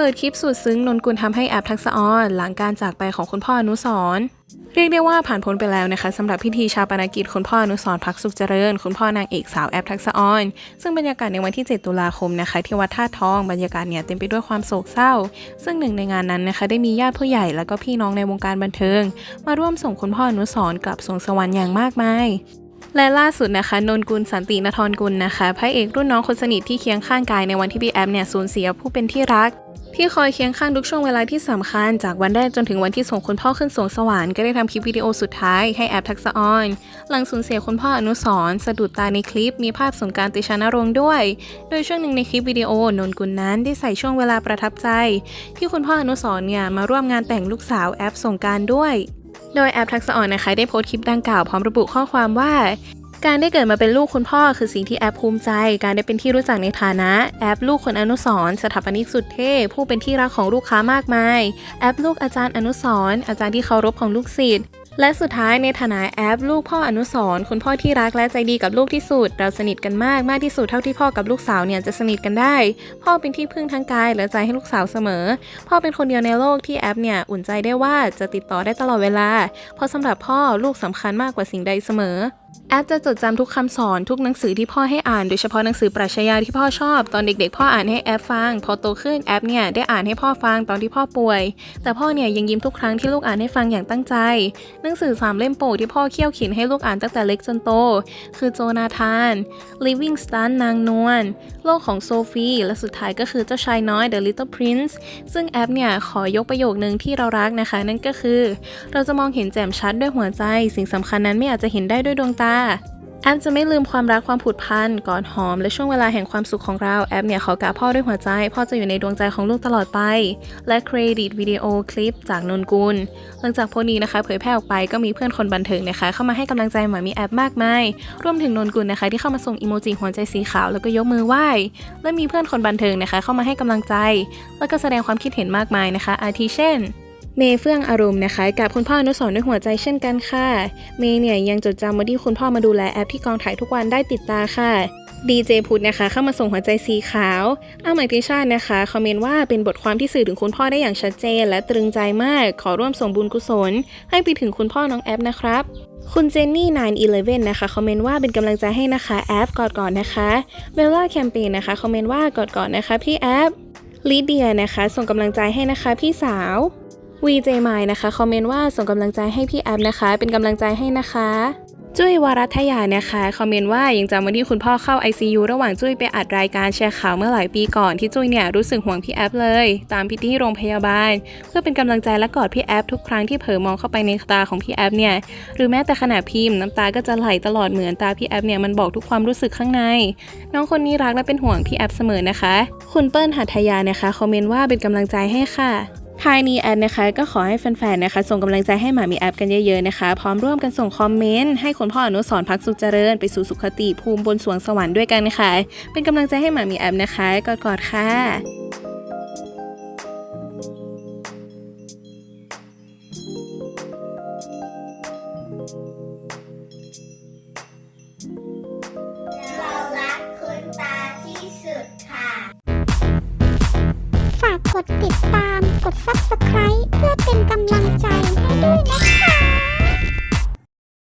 เปิดคลิปสุดซึ้งนนกุลทำให้แอปทักษะออน หลังการจากไปของคุณพ่ออนุสรเรียกได้ว่าผ่านพ้นไปแล้วนะคะสำหรับพิธีชาปนกิจคุณพ่ออนุสรพักสุขเจริญ คุณพ่อนางเอกสาวแอปทักษะออน ซึ่งบรรยากาศในวันที่ 7 ตุลาคมนะคะที่วัดท่าทองบรรยากาศเนี่ยเต็มไปด้วยความโศกเศร้า ซึ่งหนึ่งในงานนั้นนะคะได้มีญาติผู้ใหญ่แล้วก็พี่น้องในวงการบันเทิง มาร่วมส่งคุณพ่ออนุสรกลับสวงสวรรค์อย่างมากมายและล่าสุดนะคะนนกุลสันตินทรกุลนะคะพระเอกรุ่นน้องคนสนิทที่เคียงข้างกายในวันที่พี่แอฟเนี่ยสูญเสียผู้เป็นที่รัก ที่คอยเคียงข้างทุกช่วงเวลาที่สำคัญ จากวันแรกจนถึงวันที่ส่งคุณพ่อขึ้นสวงสวรรค์ก็ได้ทำคลิปวิดีโอสุดท้ายให้แอปทักษะออน หลังสูญเสียคุณพ่ออนุสรสะดุดตาในคลิปมีภาพสงการติชานรงด้วย โดยช่วงหนึ่งในคลิปวิดีโอนนกุลนั้นได้ใส่ช่วงเวลาประทับใจ ที่คุณพ่ออนุสรเนี่ยมาร่วมงานแต่งลูกสาวแอปสงการด้วย โดยแอปทักษะออนนะคะได้โพสต์คลิปดังกล่าวพร้อมระบุข้อความว่า การได้เกิดมาเป็นลูกคุณพ่อคือสิ่งที่แอปภูมิใจ การได้เป็นที่รู้จักในฐานะแอปลูกคนอนุสรณ์สถาปนิกสุดเท่ผู้เป็นที่รักของลูกค้ามากมาย แอปลูกอาจารย์อนุสรณ์อาจารย์ที่เคารพของลูกศิษย์และสุดท้ายในฐานะแอปลูกพ่ออนุสรณ์คุณพ่อที่รักและใจดีกับลูกที่สุด เราสนิทกันมากมากที่สุดเท่าที่พ่อกับลูกสาวเนี่ยจะสนิทกันได้ พ่อเป็นที่พึ่งทั้งกายและใจให้ลูกสาวเสมอ พ่อเป็นคนเดียวในโลกที่แอปเนี่ยอุ่นใจได้ว่าจะติดต่อได้ตลอดเวลา เพราะสำหรับพ่อลูกสำคัญมากกว่าสิ่งใดเสมอแอปจะจดจำทุกคำสอนทุกหนังสือที่พ่อให้อ่านโดยเฉพาะหนังสือปรัชญาที่พ่อชอบตอนเด็ก ๆ พ่ออ่านให้แอปฟัง พอโตขึ้นแอปเนี่ยได้อ่านให้พ่อฟังตอนที่พ่อป่วย แต่พ่อเนี่ยยังยิ้มทุกครั้งที่ลูกอ่านให้ฟังอย่างตั้งใจ หนังสือสามเล่มโปรดที่พ่อเคี่ยวเขียนให้ลูกอ่านตั้งแต่เล็กจนโต คือโจนาธาน Living Stan นางนวลโลกของโซฟีและสุดท้ายก็คือเจ้าชายน้อย The Little Prince ซึ่งแอปเนี่ยขอยกประโยคนึงที่เรารักนะคะ นั่นก็คือ เราจะมองเห็นแจ่มชัดด้วยหัวใจ สิ่งสำคัญนั้นไม่อาจจะเห็นได้ด้วยดวงตา แอปจะไม่ลืมความรักความผูกพันกอดหอม และช่วงเวลาแห่งความสุขของเรา แอปเนี่ยขอกราบพ่อด้วยหัวใจ พ่อจะอยู่ในดวงใจของลูกตลอดไป และเครดิตวิดีโอคลิปจากนนกุล หลังจากโพนี้นะคะ เผยแพร่ออกไปก็มีเพื่อนคนบันเทิงนะคะ เข้ามาให้กำลังใจหมามีแอปมากมายรวมถึงนนกุลนะคะ ที่เข้ามาส่งอีโมจิหัวใจสีขาวแล้วก็ยกมือไหว้และมีเพื่อนคนบันเทิงนะคะ เข้ามาให้กำลังใจ แล้วก็แสดงความคิดเห็นมากมายนะคะ อาทิเช่น เมย์เฟื่องอารมณ์นะคะ กับคุณพ่ออนุสรด้วยหัวใจเช่นกันค่ะ เมย์เนี่ยยังจดจำวันที่คุณพ่อมาดูแลแอปที่กองถ่ายทุกวันได้ติดตาค่ะดีเจพุทธนะคะ เข้ามาส่งหัวใจสีขาวอาหมายติชาตินะคะ คอมเมนต์ว่าเป็นบทความที่สื่อถึงคุณพ่อได้อย่างชัดเจน และตรึงใจมาก ขอร่วมส่งบุญกุศล ให้ไปถึงคุณพ่อน้องแอปนะครับ คุณเจนนี่911นะคะ คอมเมนต์ว่าเป็นกำลังใจให้นะคะแอปกอดก่อนนะคะเบลล่าแคมเปญนะคะ คอมเมนต์ว่ากอดก่อนนะคะพี่แอปลิเดียนะคะ ส่งกำลังใจให้นะคะพี่สาว วีเจมายนะคะคอมเมนต์ว่าส่งกำลังใจให้พี่แอปนะคะ เป็นกำลังใจให้นะคะ จุ้ยวรัทยานะคะคอมเมนต์ว่ายังจำวันที่คุณพ่อเข้า ICU ระหว่างจุ้ยไปอัดรายการแชร์ข่าวเมื่อหลายปีก่อนที่จุ้ยเนี่ยรู้สึกห่วงพี่แอปเลย ตามพี่ที่โรงพยาบาล เพื่อเป็นกำลังใจและกอดพี่แอปทุกครั้งที่เผลอมองเข้าไปในตาของพี่แอปเนี่ยหรือแม้แต่ขณะพิมพ์น้ำตาก็จะไหลตลอดเหมือนตาพี่แอปเนี่ยมันบอกทุกความรู้สึกข้างใน น้องคนนี้รักและเป็นห่วงพี่แอปเสมอนะคะ คุณเปิ้ลหัทยานะคะคอมเมนต์ว่าเป็นกำลังใจให้ค่ะ ท้ายนี้แอดนะคะก็ขอให้แฟนๆนะคะส่งกำลังใจให้หมามีแอปกันเยอะๆนะคะ พร้อมร่วมกันส่งคอมเมนต์ให้คุณพ่ออนุสรพักสุขเจริญไปสู่สุขติภูมิบนสวงสวรรค์ด้วยกันค่ะ เป็นกำลังใจให้หมามีแอปนะคะกอดๆค่ะากกดติดตาม กด subscribe เพื่อเป็นกำลังใจให้ด้วยนะคะ